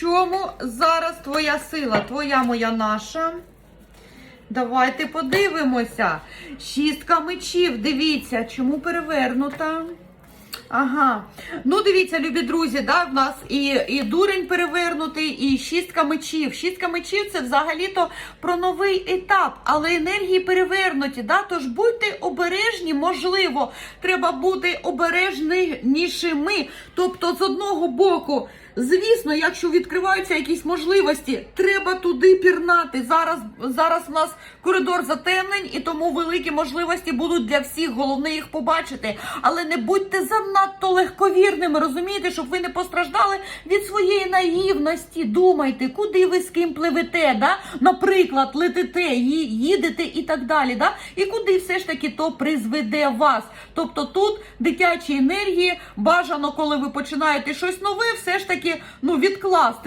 Чому зараз твоя сила? Твоя моя наша. Давайте подивимося. Шістка мечів. Дивіться, чому перевернута? Ага. Ну, дивіться, любі друзі, да, в нас і, і дурень перевернутий, і шістка мечів. Шістка мечів це взагалі-то про новий етап, але енергії перевернуті. Да? Тож будьте обережні, можливо, треба бути обережнішими. Тобто, з одного боку, звісно, якщо відкриваються якісь можливості, треба туди пірнати. Зараз, зараз в нас коридор затемнень, і тому великі можливості будуть для всіх. Головне їх побачити. Але не будьте занадто легковірними, розумієте, щоб ви не постраждали від своєї наївності. Думайте, куди ви з ким пливете, да? наприклад, летите, їдете і так далі. Да? І куди все ж таки то призведе вас. Тобто тут дитячі енергії бажано, коли ви починаєте щось нове, все ж таки ну, відкласти.